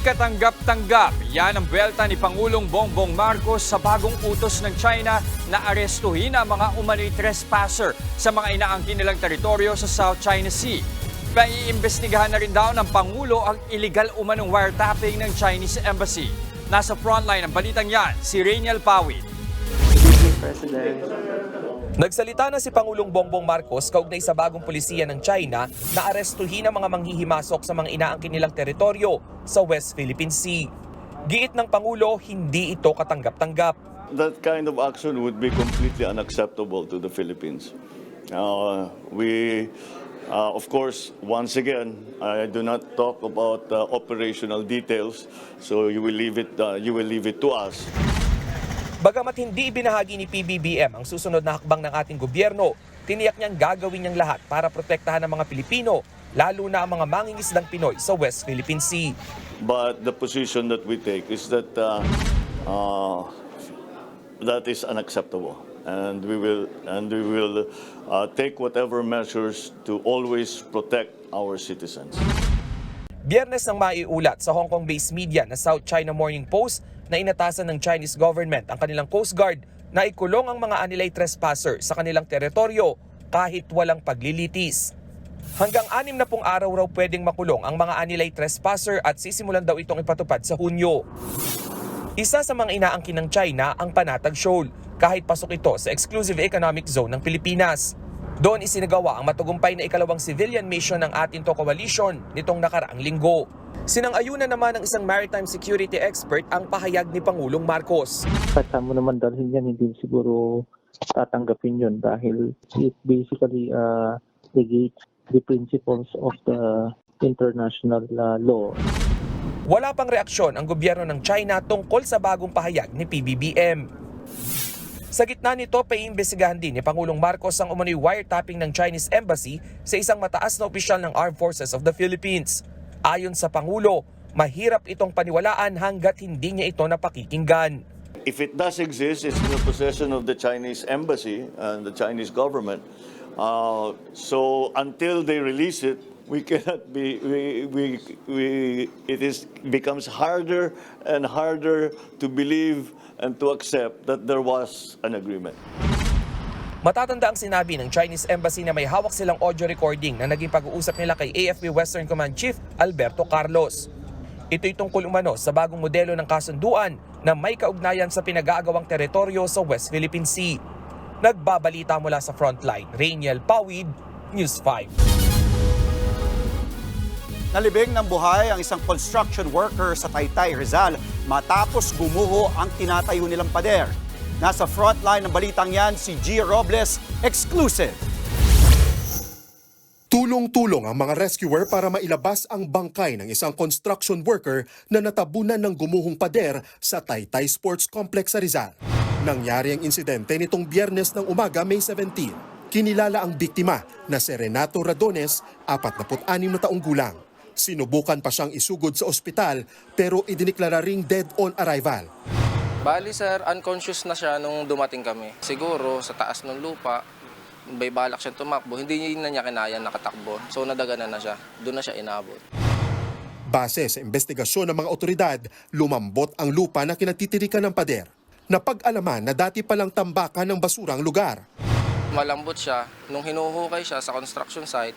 katanggap-tanggap. Yan ang buwelta ni Pangulong Bongbong Marcos sa bagong utos ng China na arestuhin ang mga umano'y trespasser sa mga inaangkin nilang teritoryo sa South China Sea. Paiimbestigahan na rin daw ng Pangulo ang illegal umanong wiretapping ng Chinese Embassy. Nasa frontline ng balitang yan, si Rainiel Pawid. President. Nagsalita na si Pangulong Bongbong Marcos kaugnay sa bagong pulisya ng China na arestuhin ang mga manghihimasok sa mga inaangkin nilang teritoryo sa West Philippine Sea. Giit ng Pangulo, hindi ito katanggap-tanggap. That kind of action would be completely unacceptable to the Philippines. Uh, we, uh, of course, once again, I do not talk about uh, operational details, so you will leave it. Uh, you will leave it to us. Bagamat hindi ibinahagi ni PBBM ang susunod na hakbang ng ating gobyerno, tiniyak niyang gagawin niyang lahat para protektahan ang mga Pilipino, lalo na ang mga mangingisdang Pinoy sa West Philippine Sea. But the position that we take is that uh, uh, that is unacceptable, and we will and we will uh, take whatever measures to always protect our citizens. Biyernes nang maiulat sa Hong Kong-based media na South China Morning Post na inatasan ng Chinese government ang kanilang Coast Guard na ikulong ang mga anilay trespasser sa kanilang teritoryo kahit walang paglilitis. Hanggang anim na pong araw raw pwedeng makulong ang mga anilay trespasser at sisimulan daw itong ipatupad sa Hunyo. Isa sa mga inaangkin ng China ang Panatag Shoal kahit pasok ito sa exclusive economic zone ng Pilipinas. Doon isinagawa ang matagumpay na ikalawang civilian mission ng atin to coalition nitong nakaraang linggo. Sinang-ayunan naman ng isang maritime security expert ang pahayag ni Pangulong Marcos. Saan mo naman dalhin yan, hindi siguro tatanggapin yun dahil it basically uh, negates the principles of the international uh, law. Wala pang reaksyon ang gobyerno ng China tungkol sa bagong pahayag ni PBBM. Sa gitna nito, paiimbestigahan din ni Pangulong Marcos ang umano'y wiretapping ng Chinese Embassy sa isang mataas na opisyal ng Armed Forces of the Philippines. Ayon sa Pangulo, mahirap itong paniwalaan hanggat hindi niya ito napakikinggan. If it does exist, it's in the possession of the Chinese embassy and the Chinese government. Uh, so until they release it, we cannot be. We, we, we, it is becomes harder and harder to believe and to accept that there was an agreement. Matatanda ang sinabi ng Chinese Embassy na may hawak silang audio recording na naging pag-uusap nila kay AFP Western Command Chief Alberto Carlos. Ito'y tungkol umano sa bagong modelo ng kasunduan na may kaugnayan sa pinag-aagawang teritoryo sa West Philippine Sea. Nagbabalita mula sa frontline, Rainiel Pawid, News 5. Nalibing ng buhay ang isang construction worker sa Taytay, Rizal matapos gumuho ang tinatayo nilang pader. Nasa frontline ng balitang yan si G. Robles, exclusive. Tulong-tulong ang mga rescuer para mailabas ang bangkay ng isang construction worker na natabunan ng gumuhong pader sa Taytay Sports Complex sa Rizal. Nangyari ang insidente nitong biyernes ng umaga, May 17. Kinilala ang biktima na si Renato Radones, 46 na taong gulang. Sinubukan pa siyang isugod sa ospital pero idiniklara ring dead on arrival. Bali sir, unconscious na siya nung dumating kami. Siguro sa taas ng lupa, may balak siyang tumakbo. Hindi na niya kinaya nakatakbo. So nadaganan na siya. Doon na siya inabot. Base sa investigasyon ng mga otoridad, lumambot ang lupa na kinatitirikan ng pader. Napag-alaman na dati palang tambakan ng basurang lugar. Malambot siya. Nung hinuhukay siya sa construction site,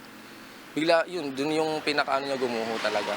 bigla yun, dun yung pinakaano niya gumuho talaga.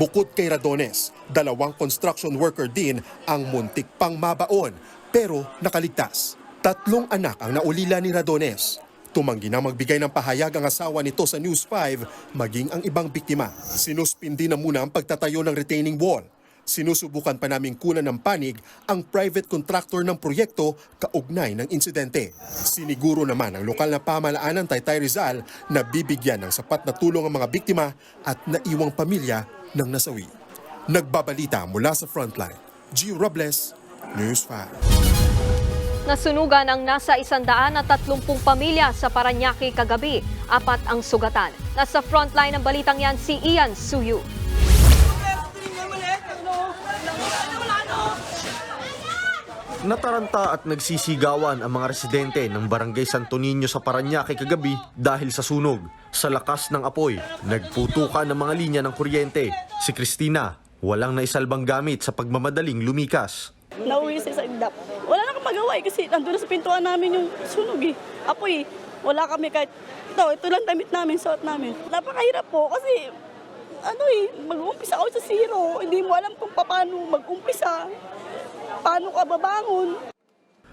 Bukod kay Radones, dalawang construction worker din ang muntik pang mabaon pero nakaligtas. Tatlong anak ang naulila ni Radones. Tumanggi na magbigay ng pahayag ang asawa nito sa News 5 maging ang ibang biktima. Sinuspindi na muna ang pagtatayo ng retaining wall. Sinusubukan pa naming kunan ng panig ang private contractor ng proyekto kaugnay ng insidente. Siniguro naman ang lokal na pamalaan ng Taytay Rizal na bibigyan ng sapat na tulong ang mga biktima at naiwang pamilya ng nasawi. Nagbabalita mula sa frontline. Gio Robles, News 5. Nasunugan ang nasa 130 pamilya sa Paranaque kagabi. Apat ang sugatan. Nasa frontline ng balitang yan si Ian Suyu. Nataranta at nagsisigawan ang mga residente ng Barangay Santo Niño sa Paranaque kagabi dahil sa sunog. Sa lakas ng apoy, nagputukan ng mga linya ng kuryente. Si Christina, walang naisalbang gamit sa pagmamadaling lumikas. Nauwi sa igdap. Wala na kang magawa eh, kasi nandun na sa pintuan namin yung sunog eh. Apoy, wala kami kahit, ito, ito lang damit namin, suot namin. Napakahirap po kasi, ano eh, mag-uumpisa ako sa zero. Hindi mo alam kung paano mag-umpisa. Paano ka babangon.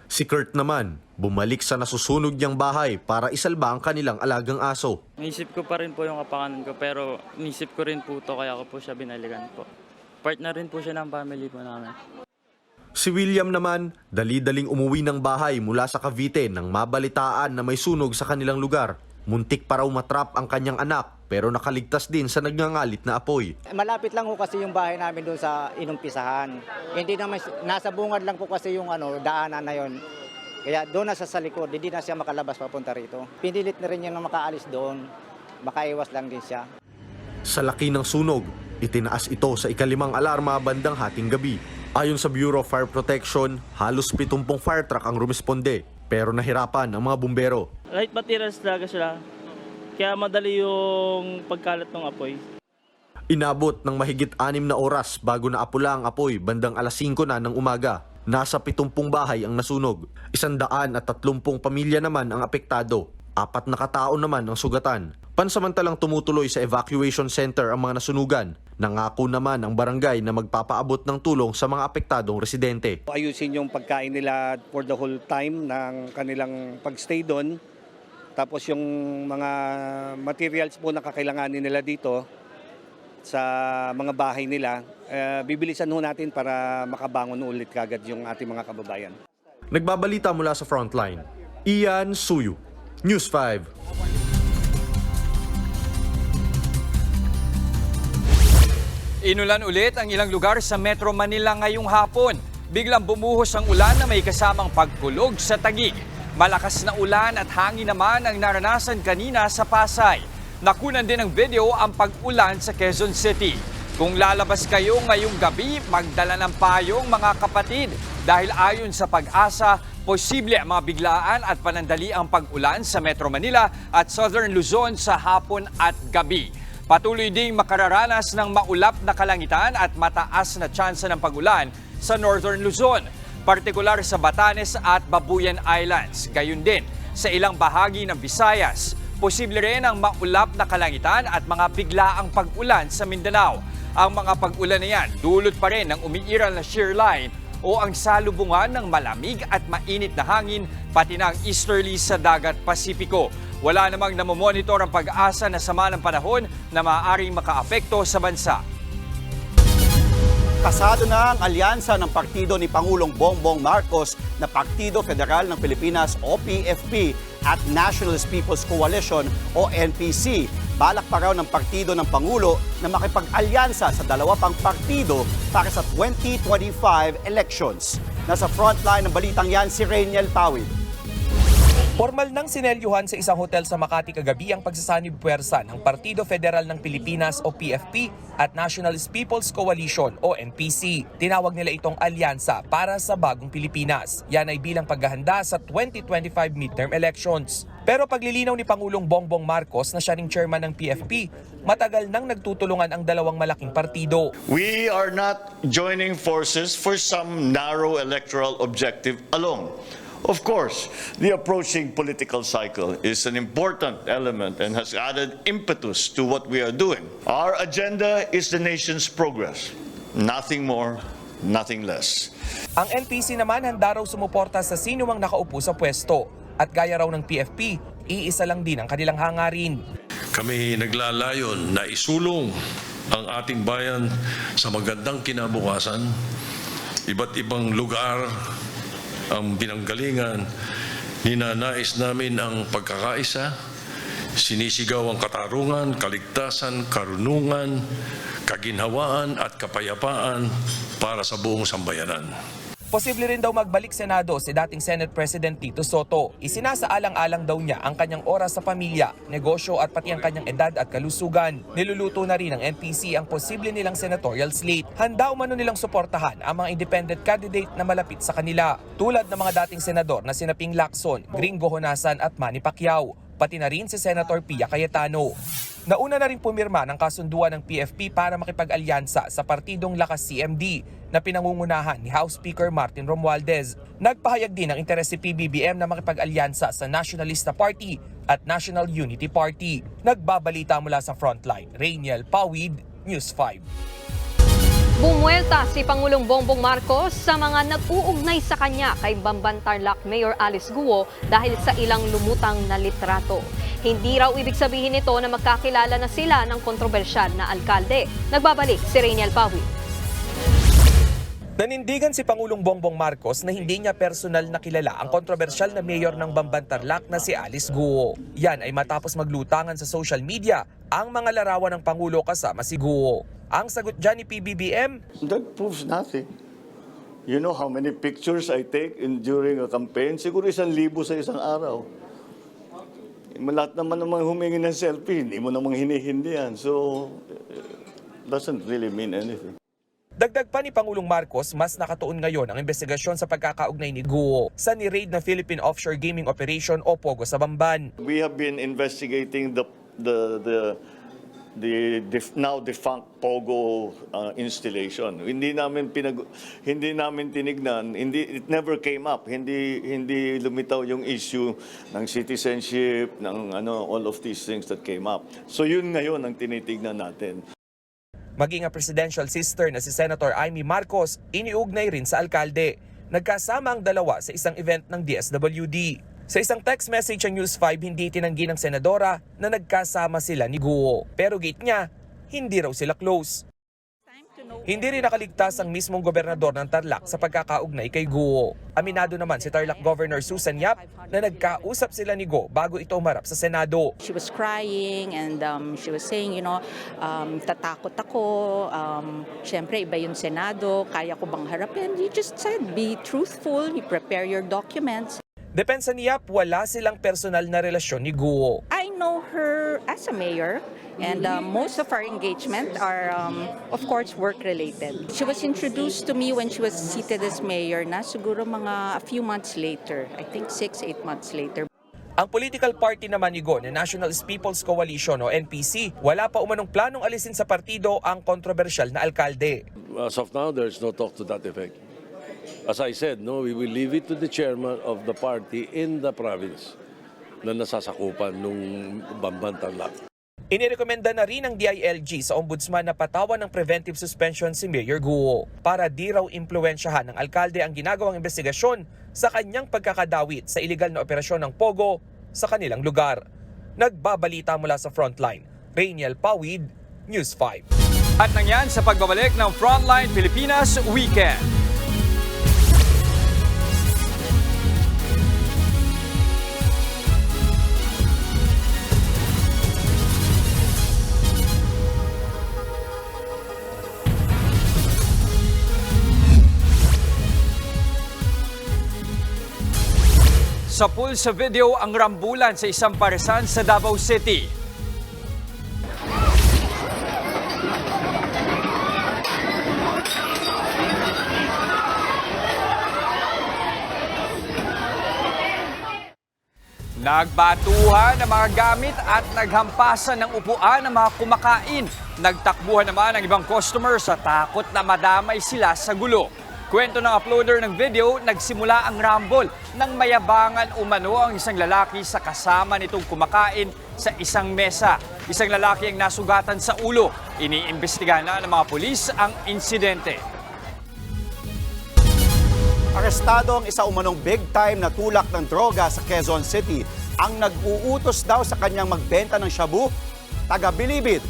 Si Kurt naman, bumalik sa nasusunog niyang bahay para isalba ang kanilang alagang aso. Naisip ko pa rin po yung kapakanan ko pero nisip ko rin po to kaya ko po siya binalikan po. Partner rin po siya ng family po namin. Si William naman, dali-daling umuwi ng bahay mula sa Cavite nang mabalitaan na may sunog sa kanilang lugar. Muntik pa raw matrap ang kanyang anak pero nakaligtas din sa nagngangalit na apoy. Malapit lang po kasi yung bahay namin doon sa inumpisahan. Hindi naman, nasa bungad lang po kasi yung ano, daanan na yon. Kaya doon na siya sa likod, hindi na siya makalabas papunta rito. Pinilit na rin niya na makaalis doon. Makaiwas lang din siya. Sa laki ng sunog, itinaas ito sa ikalimang alarma bandang hating gabi. Ayon sa Bureau of Fire Protection, halos 70 fire truck ang rumisponde pero nahirapan ang mga bumbero. Light materials talaga sila. Kaya madali yung pagkalat ng apoy. Inabot ng mahigit anim na oras bago naapula ang apoy bandang alas 5 na ng umaga. Nasa 70 bahay ang nasunog. Isandaan at tatlumpung pamilya naman ang apektado. Apat na katao naman ang sugatan. Pansamantalang tumutuloy sa evacuation center ang mga nasunugan. Nangako naman ang barangay na magpapaabot ng tulong sa mga apektadong residente. ayusin yung pagkain nila for the whole time ng kanilang pagstay doon. Tapos yung mga materials po na kakailanganin nila dito sa mga bahay nila, eh, bibilisan ho natin para makabangon ulit kagad yung ating mga kababayan. Nagbabalita mula sa frontline. Ian Suyu, News 5. Inulan ulit ang ilang lugar sa Metro Manila ngayong hapon. Biglang bumuhos ang ulan na may kasamang pagkulog sa tagig. Malakas na ulan at hangin naman ang naranasan kanina sa Pasay. Nakunan din ng video ang pag-ulan sa Quezon City. Kung lalabas kayo ngayong gabi, magdala ng payong mga kapatid. Dahil ayon sa pag-asa, posible ang mga biglaan at panandali ang pag-ulan sa Metro Manila at Southern Luzon sa hapon at gabi. Patuloy ding makararanas ng maulap na kalangitan at mataas na tsansa ng pagulan sa Northern Luzon, partikular sa Batanes at Babuyan Islands. Gayun din sa ilang bahagi ng Visayas. Posible rin ang maulap na kalangitan at mga biglaang pag-ulan sa Mindanao. Ang mga pag-ulan na yan dulot pa rin ng umiiral na shear line o ang salubungan ng malamig at mainit na hangin pati na ang easterly sa dagat Pasipiko. Wala namang namomonitor ang pag-asa na sama ng panahon na maaaring makaapekto sa bansa. Kasado na ang alyansa ng partido ni Pangulong Bongbong Marcos na Partido Federal ng Pilipinas o PFP at Nationalist People's Coalition o NPC. Balak pa raw ng partido ng Pangulo na makipag-alyansa sa dalawa pang partido para sa 2025 elections. Nasa frontline ng balitang yan si Rainiel Pawid. Formal nang sinelyuhan sa isang hotel sa Makati kagabi ang pagsasanib puwersa ng Partido Federal ng Pilipinas o PFP at Nationalist People's Coalition o NPC. Tinawag nila itong alyansa para sa bagong Pilipinas. Yan ay bilang paghahanda sa 2025 midterm elections. Pero paglilinaw ni Pangulong Bongbong Marcos na siya ring chairman ng PFP, matagal nang nagtutulungan ang dalawang malaking partido. We are not joining forces for some narrow electoral objective alone. Of course, the approaching political cycle is an important element and has added impetus to what we are doing. Our agenda is the nation's progress. Nothing more, nothing less. Ang NPC naman handa raw sumuporta sa sino mang nakaupo sa pwesto. At gaya raw ng PFP, iisa lang din ang kanilang hangarin. Kami naglalayon na isulong ang ating bayan sa magandang kinabukasan. Iba't ibang lugar ang pinanggalingan. Ninanais namin ang pagkakaisa, sinisigaw ang katarungan, kaligtasan, karunungan, kaginhawaan at kapayapaan para sa buong sambayanan. Posible rin daw magbalik Senado si dating Senate President Tito Soto. Isinasaalang-alang daw niya ang kanyang oras sa pamilya, negosyo at pati ang kanyang edad at kalusugan. Niluluto na rin ng NPC ang posible nilang senatorial slate. Handa umano nilang suportahan ang mga independent candidate na malapit sa kanila. Tulad ng mga dating senador na sina Ping Lacson, Gringo Honasan at Manny Pacquiao pati na rin si Senator Pia Cayetano. Nauna na rin pumirma ng kasunduan ng PFP para makipag-alyansa sa partidong Lakas CMD na pinangungunahan ni House Speaker Martin Romualdez. Nagpahayag din ng interes si PBBM na makipag-alyansa sa Nationalista Party at National Unity Party. Nagbabalita mula sa Frontline, Rainiel Pawid, News 5. Bumuelta si Pangulong Bongbong Marcos sa mga nag-uugnay sa kanya kay Bamban Tarlac Mayor Alice Guo dahil sa ilang lumutang na litrato. Hindi raw ibig sabihin nito na magkakilala na sila ng kontrobersyal na alkalde. Nagbabalik si Rainiel Pawi. Nanindigan si Pangulong Bongbong Marcos na hindi niya personal na kilala ang kontrobersyal na mayor ng Bambantarlac na si Alice Guo. Yan ay matapos maglutangan sa social media ang mga larawan ng Pangulo kasama si Guo. Ang sagot dyan ni PBBM, That proves nothing. You know how many pictures I take in during a campaign? Siguro isang libo sa isang araw. Eh, Lahat naman naman humingi ng selfie, hindi mo namang hinihindi yan. So, eh, doesn't really mean anything. Dagdag pa ni Pangulong Marcos, mas nakatuon ngayon ang investigasyon sa pagkakaugnay ni Guo sa ni-raid na Philippine Offshore Gaming Operation o POGO sa Bamban. We have been investigating the the the the def- now defunct Pogo uh, installation. Hindi namin pinag hindi namin tinignan, hindi it never came up. Hindi hindi lumitaw yung issue ng citizenship, ng ano all of these things that came up. So yun ngayon ang tinitignan natin. Maging ang presidential sister na si Senator Amy Marcos, iniugnay rin sa alkalde. Nagkasama ang dalawa sa isang event ng DSWD. Sa isang text message ang News 5, hindi tinanggi ng senadora na nagkasama sila ni Guo. Pero gate niya, hindi raw sila close. Hindi rin nakaligtas ang mismong gobernador ng Tarlac sa pagkakaugnay kay Guo. Aminado naman si Tarlac Governor Susan Yap na nagkausap sila ni Guo bago ito umarap sa Senado. She was crying and um, she was saying, you know, um, tatakot ako, um, syempre iba yung Senado, kaya ko bang harapin? You just said, be truthful, you prepare your documents. Depensa ni Yap, wala silang personal na relasyon ni Guo. I know her as a mayor and um, most of our engagement are, um, of course, work-related. She was introduced to me when she was seated as mayor na siguro mga a few months later, I think six, eight months later. Ang political party naman ni Go na National People's Coalition o NPC, wala pa umanong planong alisin sa partido ang kontrobersyal na alkalde. As of now, there's no talk to that effect. As I said, no, we will leave it to the chairman of the party in the province na nasasakupan nung Bamban Tarlac. Inirekomenda na rin ng DILG sa ombudsman na patawan ng preventive suspension si Mayor Guo para di raw impluensyahan ng alkalde ang ginagawang investigasyon sa kanyang pagkakadawit sa iligal na operasyon ng Pogo sa kanilang lugar. Nagbabalita mula sa Frontline, Rainiel Pawid, News 5. At nangyan sa pagbabalik ng Frontline Pilipinas Weekend. Sa pool sa video ang rambulan sa isang paresan sa Davao City. Nagbatuhan ng mga gamit at naghampasan ng upuan ng mga kumakain. Nagtakbuhan naman ang ibang customer sa takot na madamay sila sa gulo. Kwento ng uploader ng video, nagsimula ang rumble nang mayabangan umano ang isang lalaki sa kasama nitong kumakain sa isang mesa. Isang lalaki ang nasugatan sa ulo. Iniimbestigahan na ng mga pulis ang insidente. Arestado ang isa umanong big time na tulak ng droga sa Quezon City. Ang nag-uutos daw sa kanyang magbenta ng shabu, taga Bilibid.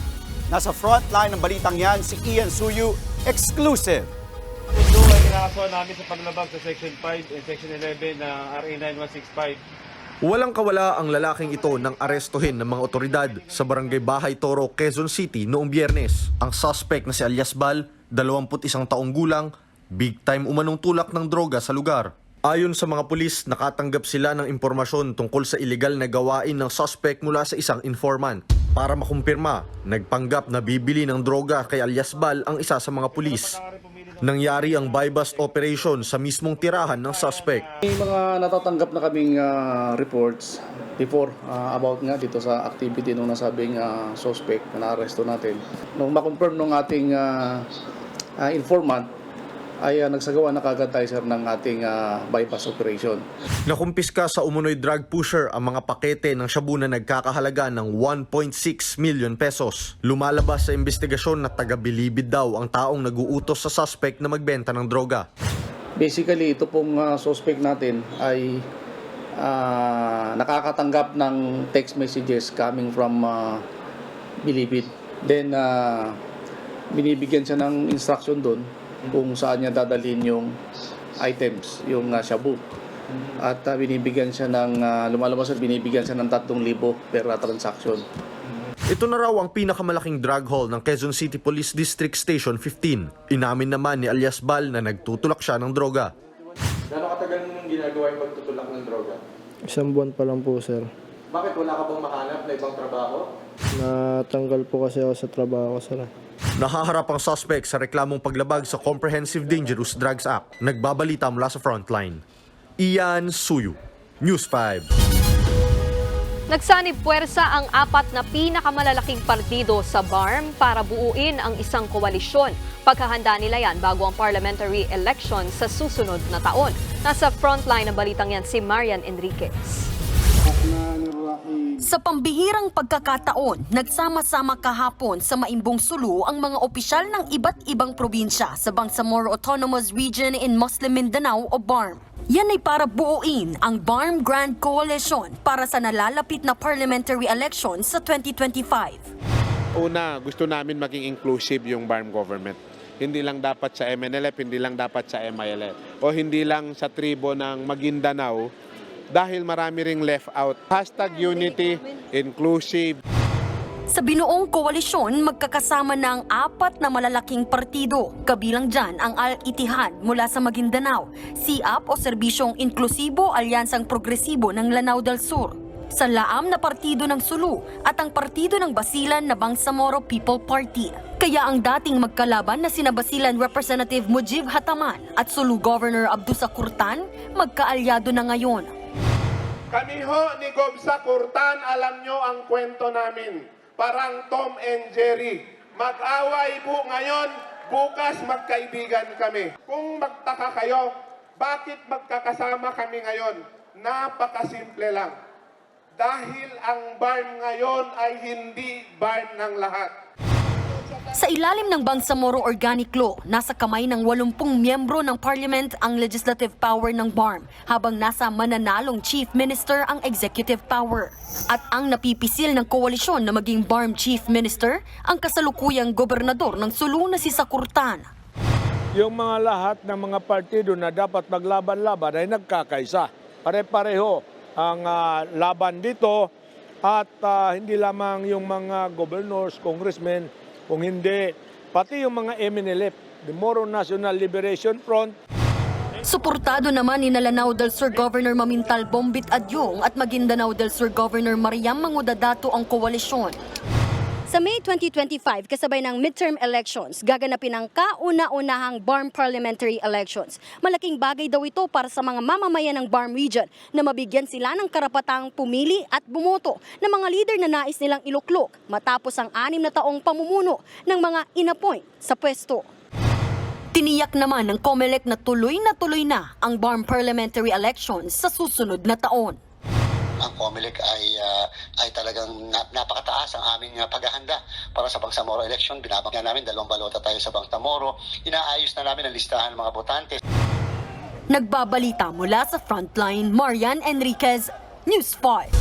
Nasa frontline ng balitang yan si Ian Suyu, exclusive. Kinakasuhan namin sa paglabag sa Section 5 and Section 11 ng RA 9165. Walang kawala ang lalaking ito nang arestuhin ng mga otoridad sa Barangay Bahay Toro, Quezon City noong biyernes. Ang suspect na si Alias Bal, 21 taong gulang, Big time umanong tulak ng droga sa lugar. Ayon sa mga pulis, nakatanggap sila ng impormasyon tungkol sa illegal na gawain ng suspect mula sa isang informant. Para makumpirma, nagpanggap na bibili ng droga kay alias Bal ang isa sa mga pulis. Nangyari ang buy-bust operation sa mismong tirahan ng suspect. May mga natatanggap na kaming ah, reports before ah, about nga dito sa activity nung nasabing ah, suspect na naaresto natin. Nung makonfirm nung ating ah, ah, informant, ay ah, nagsagawa na kagad tayo sir ng ating ah, bypass operation. Nakumpiska sa umunoy drug pusher ang mga pakete ng shabu na nagkakahalaga ng 1.6 million pesos. Lumalabas sa investigasyon na taga-bilibid daw ang taong naguutos sa suspect na magbenta ng droga. Basically, ito pong ah, suspect natin ay ah, nakakatanggap ng text messages coming from uh, Bilibid. Then, ah, binibigyan siya ng instruction doon kung saan niya dadalhin yung items, yung ah, shabu. At ah, binibigyan siya ng, ah, lumalabas at binibigyan siya ng 3,000 per transaction. Ito na raw ang pinakamalaking drug haul ng Quezon City Police District Station 15. Inamin naman ni alias Bal na nagtutulak siya ng droga. Gano'ng katagal mong ginagawa yung pagtutulak ng droga? Isang buwan pa lang po, sir. Bakit wala ka bang mahanap na ibang trabaho? Natanggal po kasi ako sa trabaho ko, sir. Nahaharap ang suspect sa reklamong paglabag sa Comprehensive Dangerous Drugs Act. Nagbabalita mula sa frontline. Ian Suyu, News 5. Nagsanib puwersa ang apat na pinakamalalaking partido sa BARM para buuin ang isang koalisyon. Paghahanda nila yan bago ang parliamentary election sa susunod na taon. Nasa frontline ng balitang yan si Marian Enriquez. Sa pambihirang pagkakataon, nagsama-sama kahapon sa Maimbong Sulu ang mga opisyal ng iba't ibang probinsya sa Bangsamoro Autonomous Region in Muslim Mindanao o BARM. Yan ay para buuin ang BARM Grand Coalition para sa nalalapit na parliamentary election sa 2025. Una, gusto namin maging inclusive yung BARM government. Hindi lang dapat sa MNLF, hindi lang dapat sa MILF. O hindi lang sa tribo ng Maguindanao dahil marami ring left out. Hashtag unity, inclusive. Sa binuong koalisyon, magkakasama ng apat na malalaking partido. Kabilang dyan ang Al-Ittihad mula sa Maguindanao, SIAP o Serbisyong Inklusibo Alyansang Progresibo ng Lanao del Sur, sa Laam na Partido ng Sulu at ang Partido ng Basilan na Bangsamoro People Party. Kaya ang dating magkalaban na sina Basilan Representative Mujib Hataman at Sulu Governor Abdusa Kurtan, magkaalyado na ngayon. Kami ho ni Gobsa Kurtan, alam nyo ang kwento namin. Parang Tom and Jerry. Mag-away po ngayon, bukas magkaibigan kami. Kung magtaka kayo, bakit magkakasama kami ngayon? Napakasimple lang. Dahil ang barn ngayon ay hindi barn ng lahat. Sa ilalim ng Bangsamoro Organic Law, nasa kamay ng 80 miyembro ng Parliament ang legislative power ng BARM, habang nasa mananalong Chief Minister ang executive power. At ang napipisil ng koalisyon na maging BARM Chief Minister, ang kasalukuyang gobernador ng Sulu na si Sakurtan. Yung mga lahat ng mga partido na dapat maglaban-laban ay nagkakaisa. Pare-pareho ang ah, laban dito at ah, hindi lamang yung mga governors, congressmen, kung hindi, pati yung mga MNLF, the Moro National Liberation Front, Suportado naman ni Lanao del Sur Governor Mamintal Bombit Adyong at Maguindanao del Sur Governor Mariam Mangudadato ang koalisyon. Sa May 2025, kasabay ng midterm elections, gaganapin ang kauna-unahang BARM parliamentary elections. Malaking bagay daw ito para sa mga mamamayan ng BARM region na mabigyan sila ng karapatang pumili at bumoto ng mga leader na nais nilang iluklok matapos ang anim na taong pamumuno ng mga inappoint sa pwesto. Tiniyak naman ng COMELEC na tuloy na tuloy na ang BARM parliamentary elections sa susunod na taon. COMELEC ay ah, ay talagang na- napakataas ang aming ah, paghahanda para sa Bangsamoro election. Binabangga namin dalawang balota tayo sa Bangsamoro. Inaayos na namin ang listahan ng mga botante. Nagbabalita mula sa Frontline, Marian Enriquez, News 5.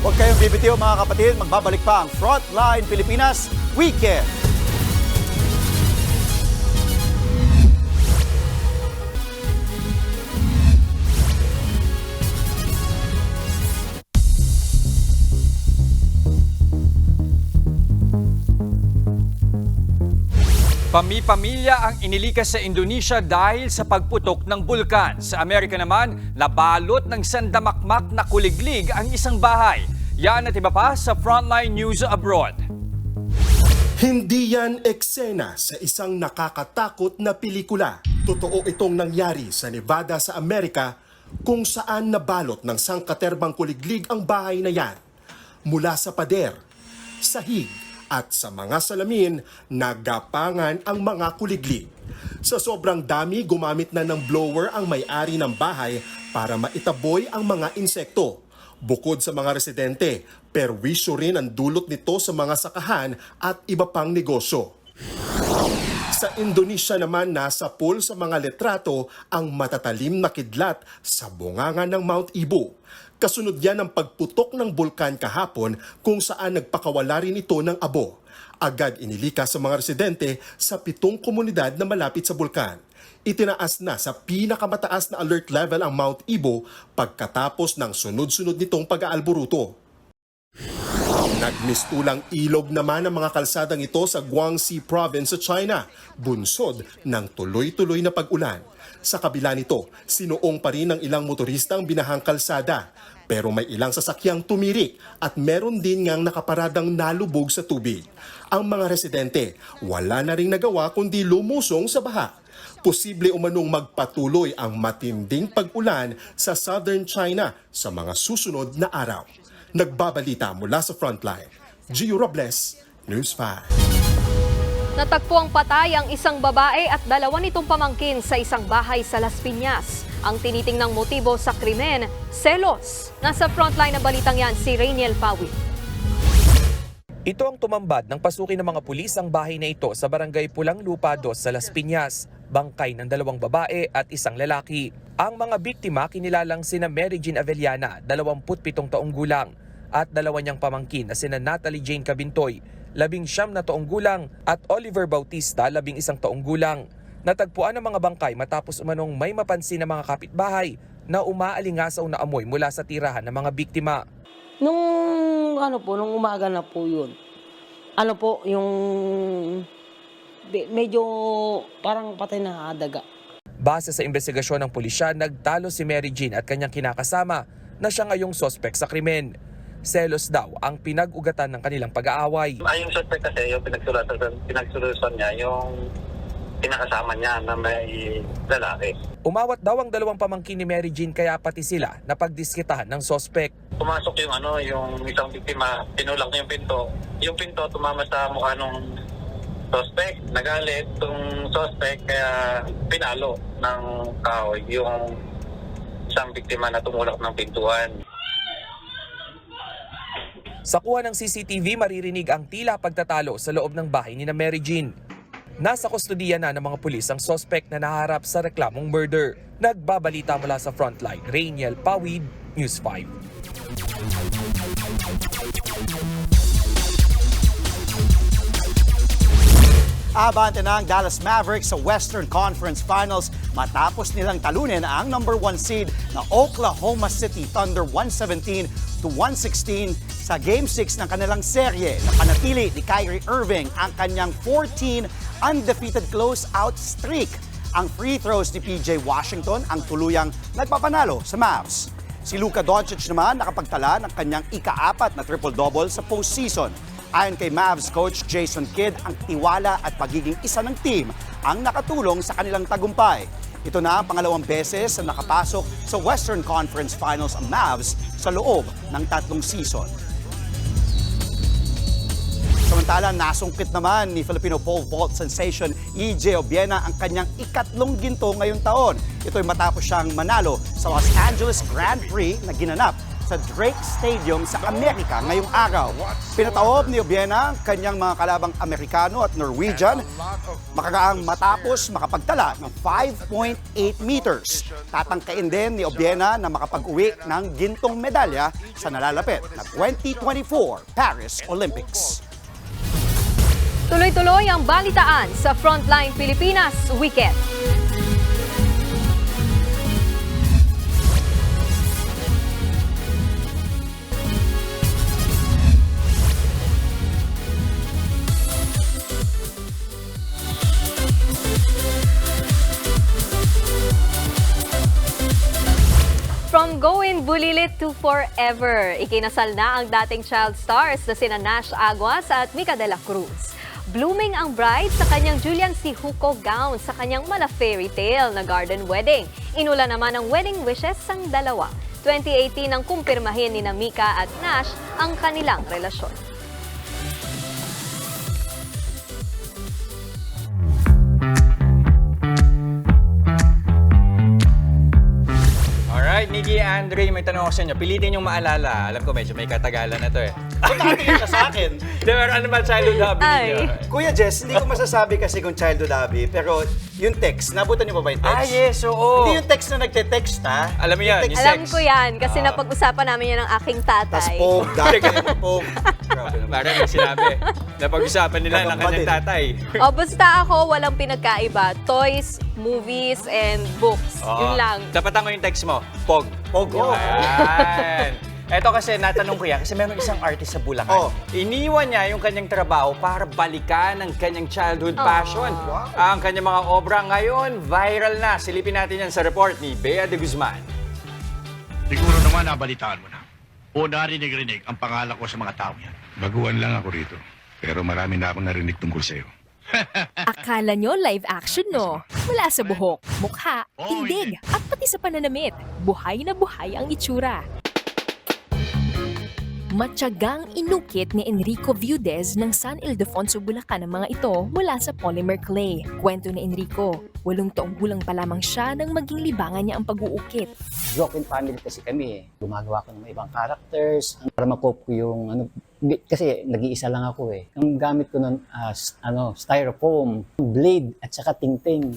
Huwag kayong bibitiw mga kapatid, magbabalik pa ang Frontline Pilipinas Weekend. Pami-pamilya ang inilikas sa Indonesia dahil sa pagputok ng bulkan. Sa Amerika naman, nabalot ng sandamakmak na kuliglig ang isang bahay. Yan at iba pa sa Frontline News Abroad. Hindi yan eksena sa isang nakakatakot na pelikula. Totoo itong nangyari sa Nevada sa Amerika kung saan nabalot ng sangkaterbang kuliglig ang bahay na yan. Mula sa pader, sahig at sa mga salamin, nagapangan ang mga kuliglig. Sa sobrang dami, gumamit na ng blower ang may-ari ng bahay para maitaboy ang mga insekto. Bukod sa mga residente, perwisyo rin ang dulot nito sa mga sakahan at iba pang negosyo. Sa Indonesia naman, nasa pool sa mga letrato ang matatalim na kidlat sa bunganga ng Mount Ibu. Kasunod yan ang pagputok ng bulkan kahapon kung saan nagpakawala rin ito ng abo. Agad inilika sa mga residente sa pitong komunidad na malapit sa bulkan. Itinaas na sa pinakamataas na alert level ang Mount Ibo pagkatapos ng sunod-sunod nitong pag-aalburuto. Nagmistulang ilog naman ang mga kalsadang ito sa Guangxi Province sa China, bunsod ng tuloy-tuloy na pag-ulan. Sa kabila nito, sinuong pa rin ng ilang motorista ang binahang kalsada. Pero may ilang sasakyang tumirik at meron din ngang nakaparadang nalubog sa tubig. Ang mga residente, wala na ring nagawa kundi lumusong sa baha. Posible umanong magpatuloy ang matinding pag-ulan sa southern China sa mga susunod na araw. Nagbabalita mula sa frontline. Gio Robles, News 5. Natagpuang patay ang isang babae at dalawa nitong pamangkin sa isang bahay sa Las Piñas. Ang tinitingnang motibo sa krimen, selos. Nasa frontline ng balitang yan si Rainiel Pawi. Ito ang tumambad ng pasukin ng mga pulis ang bahay na ito sa barangay Pulang Lupa 2 sa Las Piñas. Bangkay ng dalawang babae at isang lalaki. Ang mga biktima kinilalang sina Mary Jean Avellana, 27 taong gulang, at dalawa niyang pamangkin na sina Natalie Jane Cabintoy, labing siyam na taong gulang, at Oliver Bautista, labing isang taong gulang. Natagpuan ang mga bangkay matapos umanong may mapansin ng mga kapitbahay na umaalingasaw na amoy mula sa tirahan ng mga biktima. Nung ano po, nung umaga na po yun. Ano po, yung medyo parang patay na daga. Base sa investigasyon ng pulisya, nagtalo si Mary Jean at kanyang kinakasama na siya ngayong sospek sa krimen. Selos daw ang pinag-ugatan ng kanilang pag-aaway. Ay, yung suspect kasi, yung pinagsulatan, pinagsulatan niya, yung pinakasama niya na may lalaki. Umawat daw ang dalawang pamangkin ni Mary Jean kaya pati sila napagdiskitahan ng sospek. Pumasok yung ano, yung isang biktima, tinulak niya yung pinto. Yung pinto tumama sa mukha nung suspect. Nagalit tong suspect kaya pinalo ng kahoy yung isang biktima na tumulak ng pintuan. Sa kuha ng CCTV, maririnig ang tila pagtatalo sa loob ng bahay ni na Mary Jean. Nasa kustodiya na ng mga pulis ang sospek na naharap sa reklamong murder. Nagbabalita mula sa frontline, Rainiel Pawid, News 5. Abante na ang Dallas Mavericks sa Western Conference Finals matapos nilang talunin ang number one seed na Oklahoma City Thunder 117 to 116 sa Game 6 ng kanilang serye na panatili ni Kyrie Irving ang kanyang 14 undefeated close-out streak. Ang free throws ni PJ Washington ang tuluyang nagpapanalo sa Mavs. Si Luka Doncic naman nakapagtala ng kanyang ika-apat na triple-double sa postseason. Ayon kay Mavs coach Jason Kidd, ang tiwala at pagiging isa ng team ang nakatulong sa kanilang tagumpay. Ito na ang pangalawang beses na nakapasok sa Western Conference Finals ang Mavs sa loob ng tatlong season. Samantala, nasungkit naman ni Filipino pole vault sensation EJ Obiena ang kanyang ikatlong ginto ngayong taon. Ito ay matapos siyang manalo sa Los Angeles Grand Prix na ginanap sa Drake Stadium sa Amerika ngayong araw. Pinataob ni Obiena ang kanyang mga kalabang Amerikano at Norwegian makagaang matapos makapagtala ng 5.8 meters. Tatangkain din ni Obiena na makapag-uwi ng gintong medalya sa nalalapit na 2024 Paris Olympics. Tuloy-tuloy ang balitaan sa Frontline Pilipinas Weekend. From Going Bulilit to Forever, ikinasal na ang dating child stars na sina Nash Aguas at Mika de la Cruz. Blooming ang bride sa kanyang Julian C. Huco gown sa kanyang mala fairy tale na garden wedding. Inula naman ang wedding wishes sang dalawa. 2018 nang kumpirmahin ni Mika at Nash ang kanilang relasyon. Andre, may tanong ako sa inyo. Pilitin yung maalala. Alam ko medyo may katagalan na to eh. Ba't nakatingin ka sa akin? Di ba, ano ba childhood hobby Ay. ninyo? Kuya Jess, hindi ko masasabi kasi kung childhood hobby, pero yung text, nabutan niyo ba ba yung text? Ah, yes, oo. Hindi yung text na nagte-text, ha? Alam mo yan, Yung yung text- Alam ko yan kasi Ah. napag-usapan namin yan ng aking tatay. Pog, dati, pog. Parang may sinabi. Napag-usapan nila ng kanyang tatay. O basta ako, walang pinagkaiba. Toys, movies, and books. Oo. Yun lang. Tapat mo yung text mo. Pog. Pog, oh. Ayan. Eto kasi natanong ko yan kasi meron isang artist sa Bulacan. Oh. Iniwan niya yung kanyang trabaho para balikan ang kanyang childhood passion. Ang kanyang mga obra ngayon, viral na. Silipin natin yan sa report ni Bea de Guzman. Siguro naman nabalitaan mo na. O narinig-rinig ang pangalan ko sa mga tao yan. Baguhan lang ako rito. Pero marami na akong narinig tungkol sa'yo. Akala nyo live action, no? Mula sa buhok, mukha, tindig, at pati sa pananamit. Buhay na buhay ang itsura. Matyagang inukit ni Enrico Viudez ng San Ildefonso, Bulacan ang mga ito mula sa polymer clay. Kwento ni Enrico, walong taong gulang pa lamang siya nang maging libangan niya ang pag-uukit. broken family kasi kami eh. Gumagawa ko ng mga ibang characters para ma-cope ko yung ano kasi nag-iisa lang ako eh. Ang gamit ko nun as ano styrofoam, blade at saka tingting.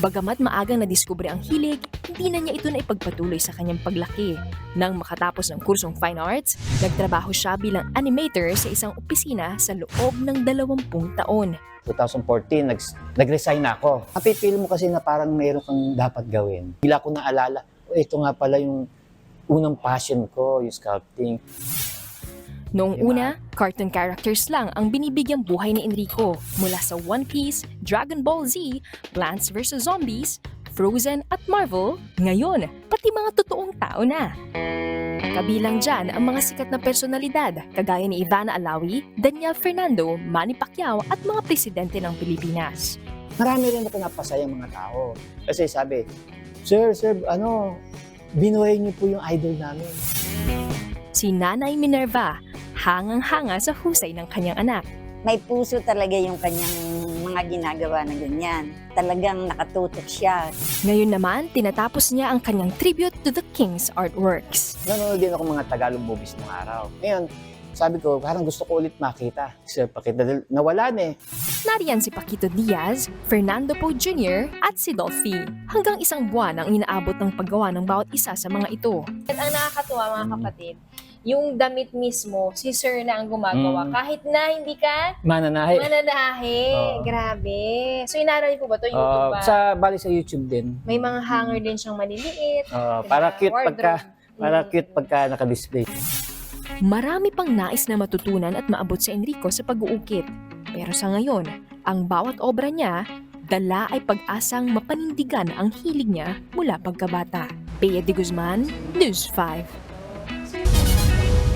Bagamat maagang nadiskubre ang hilig, hindi na niya ito na ipagpatuloy sa kanyang paglaki. Nang makatapos ng kursong Fine Arts, nagtrabaho siya bilang animator sa isang opisina sa loob ng 20 taon. 2014 nag nag-resign na ako. Napipil mo kasi na parang mayroon kang dapat gawin. Bigla ko naalala, oh, ito nga pala yung unang passion ko, yung sculpting. Noong una, cartoon characters lang ang binibigyang buhay ni Enrico mula sa One Piece, Dragon Ball Z, Plants vs. Zombies, Frozen at Marvel, ngayon, pati mga totoong tao na. Kabilang dyan ang mga sikat na personalidad kagaya ni Ivana Alawi, Daniel Fernando, Manny Pacquiao at mga presidente ng Pilipinas. Marami rin ako napasayang mga tao. Kasi sabi, Sir, sir, ano, binuhay niyo po yung idol namin. Si Nanay Minerva, hangang-hanga sa husay ng kanyang anak. May puso talaga yung kanyang mga ginagawa na ganyan. Talagang nakatutok siya. Ngayon naman, tinatapos niya ang kanyang tribute to the King's artworks. Nanonood din ako mga Tagalog movies nung araw. Ngayon, sabi ko, parang gusto ko ulit makita. Kasi pakita, nawala na eh. Nariyan si Paquito Diaz, Fernando Poe Jr. at si Dolphy. Hanggang isang buwan ang inaabot ng paggawa ng bawat isa sa mga ito. At ang nakakatuwa mga kapatid, yung damit mismo, si Sir na ang gumagawa. Mm. Kahit na hindi ka Mananahe. mananahe. Oo. Grabe. So inaral po ba ito? Uh, YouTube ba? sa, bali sa YouTube din. May mga hanger din siyang maliliit. Uh, para cute wardrobe. pagka, para cute pagka naka-display. Marami pang nais na matutunan at maabot sa Enrico sa pag-uukit. Pero sa ngayon, ang bawat obra niya, dala ay pag-asang mapanindigan ang hilig niya mula pagkabata. Bea de Guzman, News 5.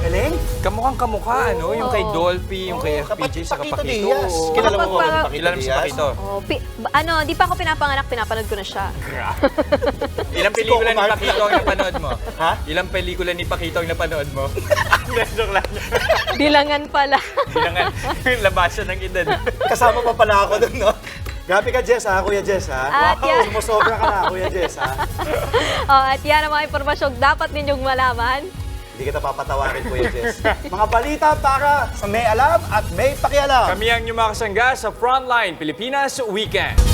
Galing? Kamukhang kamukha, ano? Yung kay. Dolphy, yung kay FPJ, sa Pakito Kapakito. Diaz. Kilala mo ba Kapag Kilala mo si? Pakito? Oh, pi- ba- ano, di pa ako pinapanganak, pinapanood ko na siya. Ilang pelikula ni Coco Pakito ang napanood mo? Ha? Ilang pelikula ni Pakito ang napanood mo? Joke lang. Bilangan pala. Bilangan. Labasan ng edad. Kasama pa pala ako dun, no? Grabe ka, Jess, ha? Kuya Jess, ha? At wow, sumusobra ka na, Kuya Jess, ha? oh, at yan ang mga impormasyong dapat ninyong malaman. Hindi kita papatawarin, Kuya Jess. Mga balita para sa may alam at may pakialam. Kami ang inyong mga kasangga sa Frontline Pilipinas Weekend.